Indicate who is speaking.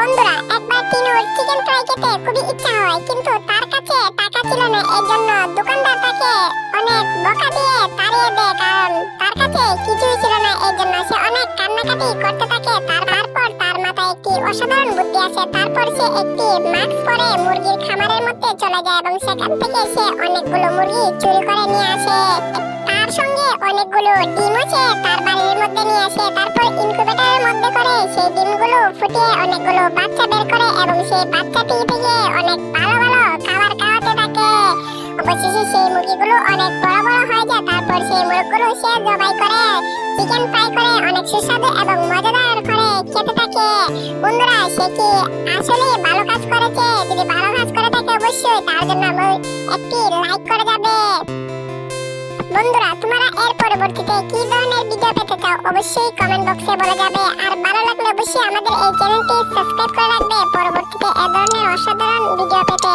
Speaker 1: বন্ধুরা, একবার তিনুর chicken fry খেতে খুবই ইচ্ছা হয়, কিন্তু তার কাছে টাকা ছিল না এর জন্য দোকানদার তাকে অনেক বকা দিয়ে তাড়িয়ে দেয়, কারণ তার কাছে কিছুই ছিল না এর জন্য সে অনেক কান্নাকাটি করতে থাকে। তার তারপর তার মাথায় একটি অসাধারণ বুদ্ধি আসে, তারপর সে একটি মাস্ক পরে মুরগির খামারের মধ্যে চলে যায় এবং সেখান থেকে সে অনেকগুলো মুরগি চুরি করে নিয়ে আসে। তার সঙ্গে অনেকগুলো ডিমও সে তার বাড়ির মধ্যে সেই ডিমগুলো ফুটিয়ে অনেকগুলো বাচ্চা বের করে এবং সেই বাচ্চাটি থেকে অনেক ভালো ভালো খাবার খাওয়াতে থাকে। অবশেষে সেই মুরগিগুলো অনেক বড় বড় হয়ে যায়, তারপর সেই মুরগগুলো সে জবাই করে চিকেন ফ্রাই করে, অনেক সুস্বাদু এবং মজাদার করে খেতে থাকে। বন্ধুরা, সে কি আসলে ভালো কাজ করেছে? যদি ভালো কাজ করে থাকে অবশ্যই, তার জন্য একটি লাইক করে যাবে। বন্ধুরা, তোমরা এর পরবর্তীতে কি ধরনের ভিডিও পেতে চাও অবশ্যই কমেন্ট বক্সে বলে যাবে। আর ভালো লাগলে অবশ্যই আমাদের এই চ্যানেলটি সাবস্ক্রাইব করে রাখবে। পরবর্তীতে এ ধরনের অসাধারণ ভিডিও পেতে।